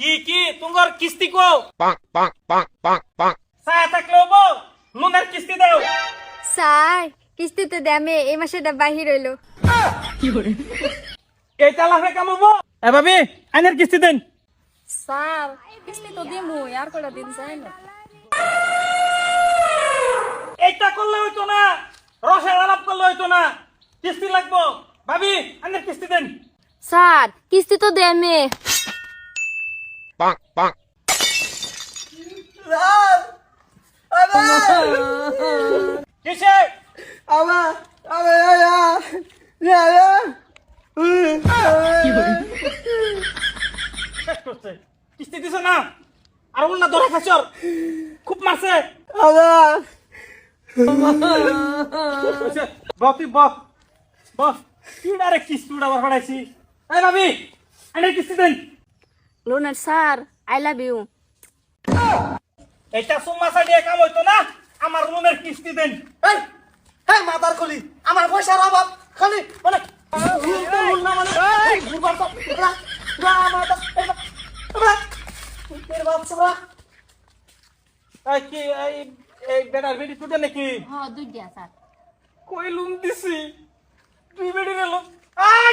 কি কি? তোমার কিস্তি কো bonk, bonk, bonk, bonk, bonk. ছায়া থাকলেও বো লোনের কিস্তি দাও। স্যার কিস্তিতে দামে এই মাসেটা বাহির হইল। এই তালাফে কামাবো এ ভাবি আইনের কিস্তি দেন। স্যার কিস্তি তো দিমু আর কটা দিন চাই না। এইটা করলে হইতো না রসের আলাপ করলে হইতো না। কিস্তি লাগবো। ভাবি আইনের কিস্তি দেন। স্যার কিস্তি তো দেমে। Bonk, bonk. কিসে শেষ করছে। কিস্তি দিছে না? আর উল্লা ধরে খাচর খুব মারছে। হইছে, বহ তুই বহ বহ কি ডারে কিস্তি উড়াবার ফাড়াইছি এই ভাবি আইনের কিস্তি দেন। লোনার স্যার আই লাভ ইউ এটা সুম্মা সাডিয়ে কাম হইতো না? আমার লোনের কিস্তি দেন। এই এই মাতার কলি আমার পয়সার অভাব খালি মানে মানে বড়া বড়া বড়া বড়া হ্যাঁ দুই কই লুম দিছি? তুই বেটি গেল আই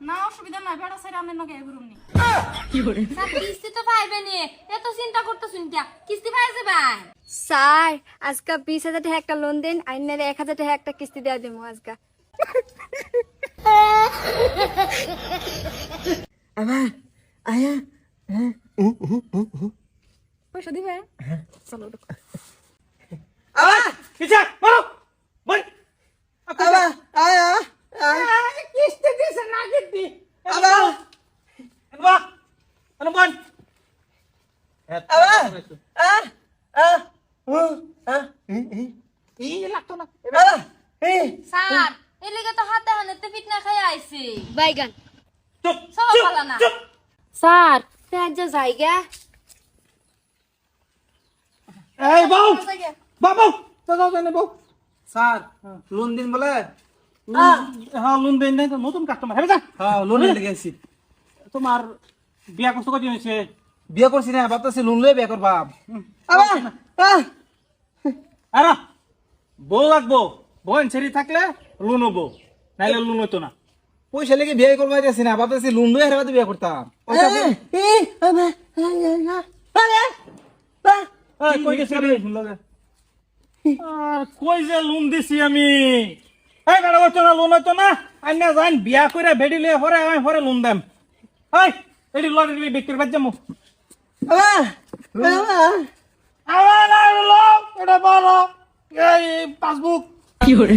না অসুবিধা নাই বেড়া সাইড আমের নগে ঘুরুম নি স্যার কিস্তি তো পাইবে নি এত চিন্তা করতেছুন কিয়া কিস্তি পাই যাবে স্যার আজকে বিশ হাজার টাকা একটা লোন দেন আইনারে এক হাজার টাকা একটা কিস্তি দেওয়া দেবো আজকে। আয়া পয়সা দিবে? চলো বলো। বল। আবা আয়া কিস্তি লোন দিন বলে হ্যাঁ লোন দেন নতুন কাস্টমার হবে যা হ্যাঁ লোন তোমার বিয়া কষ্ট কত হয়েছে বিয়ে করছি না ভাবতেছি লোন লয়ে বিয়ে করবা। আরে বউ লাগবো বোন ছেড়ি থাকলে লোন হব নাইলে লোন হইতো না। পয়সা লেগে বিয়ে করবা যাচ্ছি না ভাবতেছি লোন লয়ে হেরাতে বিয়ে করতাম। কই যে লোন দিছি আমি? এই বেড়া হইতো না লোন হইতো না। আইনা যাইন বিয়া করে হরে আমি হরে লোন দেম। এই এটি লড়ি বিক্রির বাদ যাব আমার লোক এটা বলো এই পাসবুক কি করে